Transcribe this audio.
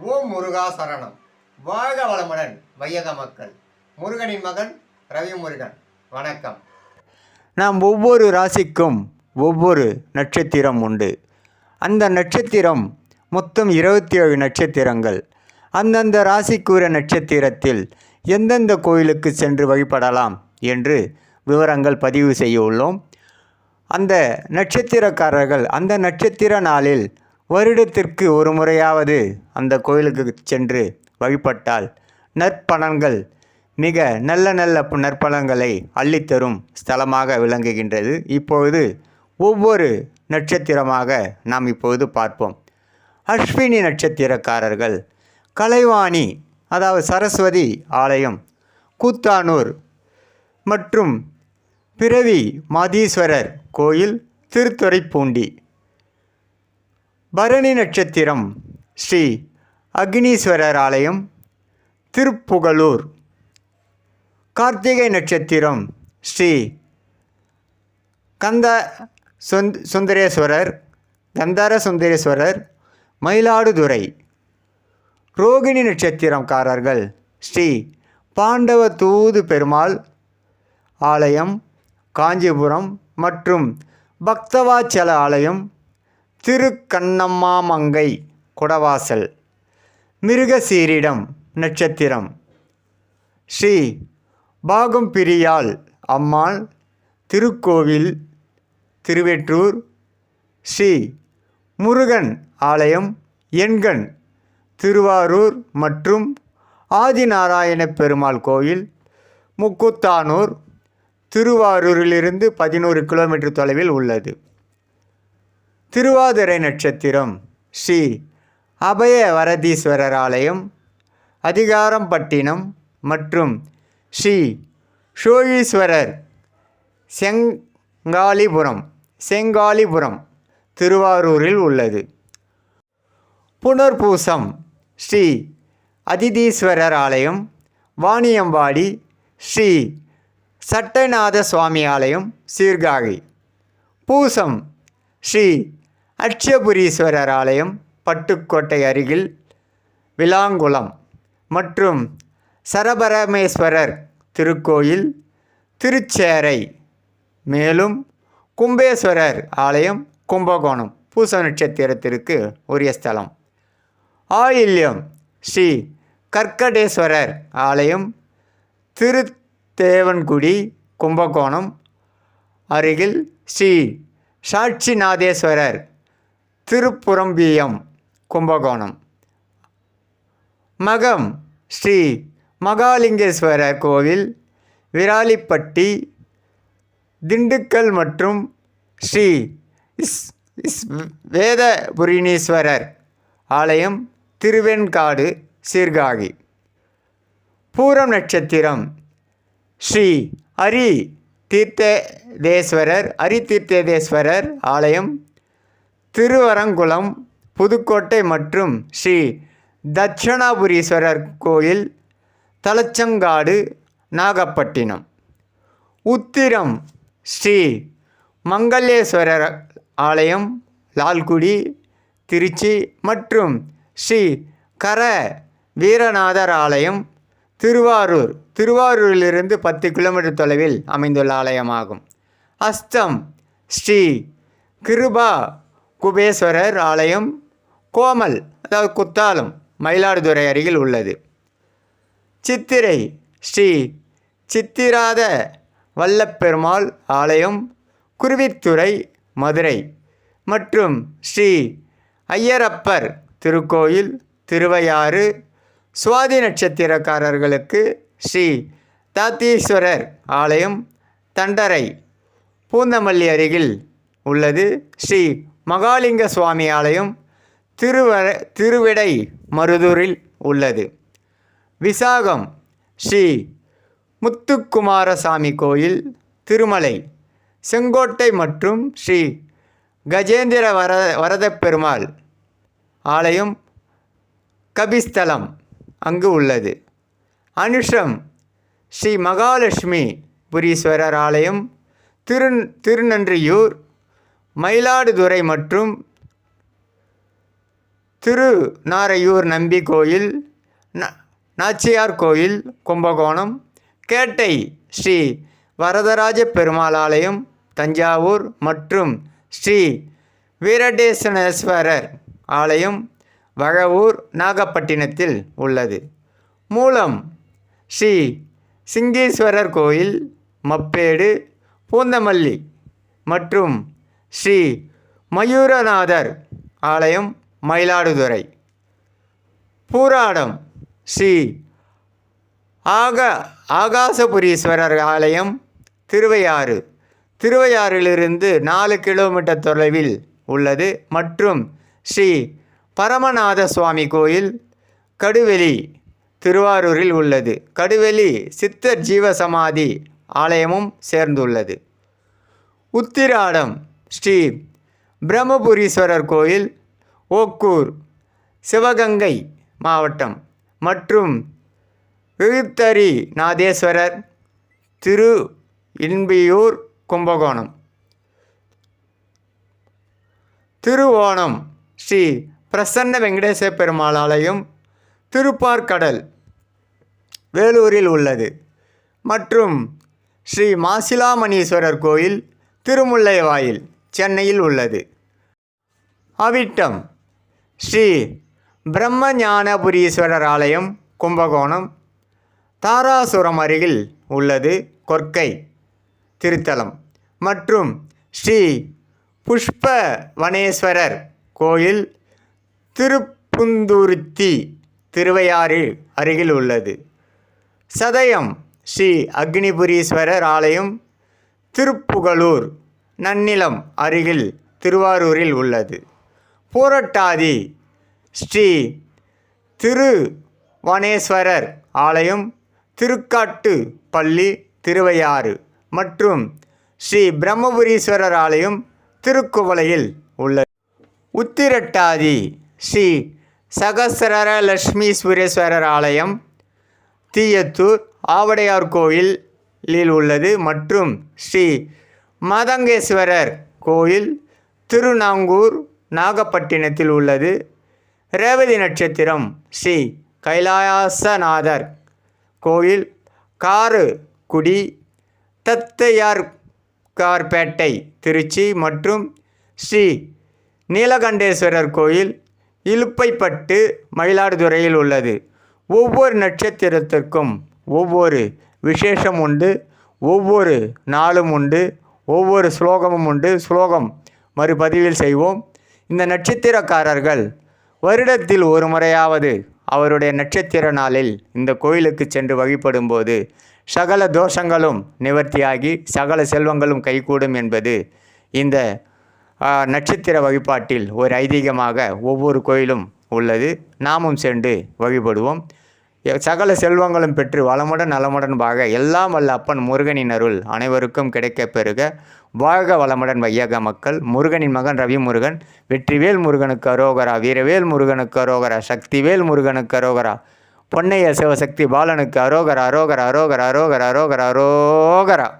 ஓம் முருகா சரணம். வாழ்க வளமுடன் வையக மக்கள். முருகனின் மகன் ரவி முருகன் வணக்கம். நாம் ஒவ்வொரு ராசிக்கும் ஒவ்வொரு நட்சத்திரம் உண்டு. அந்த நட்சத்திரம் மொத்தம் இருபத்தி ஏழு நட்சத்திரங்கள். அந்தந்த ராசிக்குரிய நட்சத்திரத்தில் எந்தெந்த கோயிலுக்கு சென்று வழிபடலாம் என்று விவரங்கள் பதிவு செய்ய உள்ளோம். அந்த நட்சத்திரக்காரர்கள் அந்த நட்சத்திர நாளில் வருடத்திற்கு ஒரு முறையாவது அந்த கோயிலுக்கு சென்று வழிபட்டால் நற்பலன்கள் மிக நல்ல நல்ல நற்பலன்களை அள்ளித்தரும் ஸ்தலமாக விளங்குகின்றது. இப்பொழுது ஒவ்வொரு நட்சத்திரமாக நாம் இப்பொழுது பார்ப்போம். அஸ்வினி நட்சத்திரக்காரர்கள் கலைவாணி அதாவது சரஸ்வதி ஆலயம் கூத்தானூர் மற்றும் பிறவி மாதீஸ்வரர் கோயில் திருத்துறைப்பூண்டி. பரணி நட்சத்திரம் ஸ்ரீ அக்னீஸ்வரர் ஆலயம் திருப்புகலூர். கார்த்திகை நட்சத்திரம் ஸ்ரீ கந்த சுந்த சுந்தரேஸ்வரர் கந்தார சுந்தரேஸ்வரர் மயிலாடுதுறை. ரோகிணி நட்சத்திரம்காரர்கள் ஸ்ரீ பாண்டவ தூது பெருமாள் ஆலயம் காஞ்சிபுரம் மற்றும் பக்தவாச்சல ஆலயம் திருக்கண்ணம்மாமங்கை குடவாசல். மிருகசீரிடம் நட்சத்திரம். ஸ்ரீ பாகம்பிரியாள் அம்மாள் திருக்கோவில் திருவெற்றூர். ஸ்ரீ முருகன் ஆலயம் எண்கண் திருவாரூர் மற்றும் ஆதிநாராயண பெருமாள் கோயில். முக்குத்தானூர் திருவாரூரிலிருந்து பதினோரு கிலோமீட்டர் தொலைவில் உள்ளது. திருவாதிரை நட்சத்திரம் ஸ்ரீ அபய வரதீஸ்வரர் ஆலயம் அதிகாரம்பட்டினம் மற்றும் ஸ்ரீ சோழீஸ்வரர் செங்காலிபுரம் செங்காலிபுரம் திருவாரூரில் உள்ளது. புனர்பூசம் ஸ்ரீ அதிதீஸ்வரர் ஆலயம் வாணியம்பாடி ஸ்ரீ சட்டநாத சுவாமி ஆலயம் சீர்காழி. பூசம் ஸ்ரீ அட்சயபுரீஸ்வரர் ஆலயம் பட்டுக்கோட்டை அருகில் விலாங்குளம் மற்றும் சரபரமேஸ்வரர் திருக்கோயில் திருச்சேரை. மேலும் கும்பேஸ்வரர் ஆலயம் கும்பகோணம் பூச நட்சத்திரத்திற்கு உரிய ஸ்தலம். ஆயில்யம் ஸ்ரீ கற்கடேஸ்வரர் ஆலயம் திருத்தேவன்குடி கும்பகோணம் அருகில் ஸ்ரீ சாட்சிநாதேஸ்வரர் திருப்புறம்பியம் கும்பகோணம். மகம் ஸ்ரீ மகாலிங்கேஸ்வரர் கோவில் விராலிப்பட்டி திண்டுக்கல் மற்றும் ஸ்ரீ இஸ் இஸ் வேதபுரினீஸ்வரர் ஆலயம் திருவெண்காடு சீர்காழி. பூரம் நட்சத்திரம் ஸ்ரீ ஹரி தீர்த்ததேஸ்வரர் ஹரி தீர்த்ததேஸ்வரர் ஆலயம் திருவரங்குளம் புதுக்கோட்டை மற்றும் ஸ்ரீ தட்சணாபுரீஸ்வரர் கோயில் தலச்சங்காடு நாகப்பட்டினம். உத்திரம் ஸ்ரீ மங்களேஸ்வரர் ஆலயம் லால்குடி திருச்சி மற்றும் ஸ்ரீ கர வீரநாதர் ஆலயம் திருவாரூர். திருவாரூரிலிருந்து பத்து கிலோமீட்டர் தொலைவில் அமைந்துள்ள ஆலயமாகும். அஸ்தம் ஸ்ரீ கிருபா குபேஸ்வரர் ஆலயம் கோமல் அதாவது குத்தாலம் மயிலாடுதுறை அருகில் உள்ளது. சித்திரை ஸ்ரீ சித்திராத வல்லப்பெருமாள் ஆலயம் குருவித்துறை மதுரை மற்றும் ஸ்ரீ ஐயரப்பர் திருக்கோயில் திருவையாறு சுவாதி நட்சத்திரக்காரர்களுக்கு ஸ்ரீ தாத்தீஸ்வரர் ஆலயம் தண்டரை பூந்தமல்லி அருகில் உள்ளது. ஸ்ரீ மகாலிங்க சுவாமி ஆலயம் திருவர திருவிடை மருதூரில் உள்ளது. விசாகம் ஸ்ரீ முத்துக்குமாரசாமி கோயில் திருமலை செங்கோட்டை மற்றும் ஸ்ரீ கஜேந்திர வர வரதப்பெருமாள் ஆலயம் கபிஸ்தலம் அங்கு உள்ளது. அனுஷம் ஸ்ரீ மகாலட்சுமி புரீஸ்வரர் ஆலயம் திரு திருநன்றியூர் மயிலாடுதுறை மற்றும் திருநாரையூர் நம்பி கோயில் ந- நாச்சியார் கோயில் கும்பகோணம் கேட்டை ஸ்ரீ வரதராஜ பெருமாள் ஆலயம் தஞ்சாவூர் மற்றும் ஸ்ரீ வீரடேசனேஸ்வரர் ஆலயம் வழவூர் நாகப்பட்டினத்தில் உள்ளது. மூலம் ஸ்ரீ சிங்கேஸ்வரர் கோயில் மப்பேடு பூந்தமல்லி மற்றும் ஸ்ரீ மயூரநாதர் ஆலயம் மயிலாடுதுறை. பூராடம் ஸ்ரீ ஆக ஆகாசபுரீஸ்வரர் ஆலயம் திருவையாறு. திருவையாறிலிருந்து நாலு கிலோமீட்டர் தொலைவில் உள்ளது மற்றும் ஸ்ரீ பரமநாத சுவாமி கோயில் கடுவெளி திருவாரூரில் உள்ளது. கடுவெளி சித்தர் ஜீவசமாதி ஆலயமும் சேர்ந்துள்ளது. உத்திராடம் ஸ்ரீ பிரம்மபுரீஸ்வரர் கோயில் ஓக்கூர் சிவகங்கை மாவட்டம் மற்றும் எழுத்தரி நாதேஸ்வரர் திரு இன்பியூர் கும்பகோணம். திருவோணம் ஸ்ரீ பிரசன்ன வெங்கடேச பெருமாள் ஆலயம் திருப்பார்கடல் வேலூரில் உள்ளது மற்றும் ஸ்ரீ மாசிலாமணீஸ்வரர் கோயில் திருமுல்லைவாயில். சென்னையில் உள்ளது. அவிட்டம். ஸ்ரீ பிரம்மஞானபுரீஸ்வரர் ஆலயம் கும்பகோணம் தாராசுரம் அருகில் உள்ளது கொற்கை திருத்தலம். மற்றும் ஸ்ரீ புஷ்ப வனேஸ்வரர் கோயில் திருப்புந்துருத்தி திருவையாறு அருகில் உள்ளது. சதயம். ஸ்ரீ அக்னிபுரீஸ்வரர் ஆலயம் திருப்புகலூர். நன்னிலம் அருகில் திருவாரூரில் உள்ளது. பூரட்டாதி ஸ்ரீ திருவனேஸ்வரர் ஆலயம் திருக்காட்டு பள்ளி திருவையாறு மற்றும் ஸ்ரீ பிரம்மபுரீஸ்வரர் ஆலயம் திருக்குவளையில் உள்ளது. உத்திரட்டாதி ஸ்ரீ சகசரர லட்சுமீஸ்வரேஸ்வரர் ஆலயம் தீயத்தூர் ஆவடையார் கோயிலில் உள்ளது மற்றும் ஸ்ரீ மாதங்கேஸ்வரர் கோயில் திருநாங்கூர் நாகப்பட்டினத்தில் உள்ளது. ரேவதி நட்சத்திரம் ஸ்ரீ கைலாசநாதர் கோயில் கார் குடி தத்தையார் கார்பேட்டை திருச்சி மற்றும் ஸ்ரீ நீலகண்டேஸ்வரர் கோயில் இலுப்பைப்பட்டு மயிலாடுதுறையில் உள்ளது. ஒவ்வொரு நட்சத்திரத்திற்கும் ஒவ்வொரு விசேஷம் உண்டு ஒவ்வொரு நாளும் உண்டு. ஒவ்வொரு ஸ்லோகமும் உண்டு. ஸ்லோகம் மறுபதிவில் செய்வோம். இந்த நட்சத்திரக்காரர்கள் வருடத்தில் ஒரு முறையாவது அவருடைய நட்சத்திர நாளில் இந்த கோயிலுக்கு சென்று வழிபடும்போது சகல தோஷங்களும் நிவர்த்தியாகி சகல செல்வங்களும் கைகூடும் என்பது இந்த நட்சத்திர வழிபாட்டில் ஒரு ஐதீகமாக ஒவ்வொரு கோயிலும் உள்ளது. நாமும் சென்று வழிபடுவோம். சகல செல்வங்களும் பெற்று வளமுடன் நலமுடன் வாக எல்லாம் வல்ல அப்பன் முருகனின் அருள் அனைவருக்கும் கிடைக்க பெறுக. வாழ்க வளமுடன் வையக மக்கள். முருகனின் மகன் ரவி முருகன் வெற்றிவேல் முருகனுக்கு அரோகரா. வீரவேல் முருகனுக்கு அரோகரா. சக்திவேல் முருகனுக்கு அரோகரா. பொன்னைய சிவசக்தி பாலனுக்கு அரோகரா அரோகரா அரோகரா அரோகரா அரோகரா அரோகரா.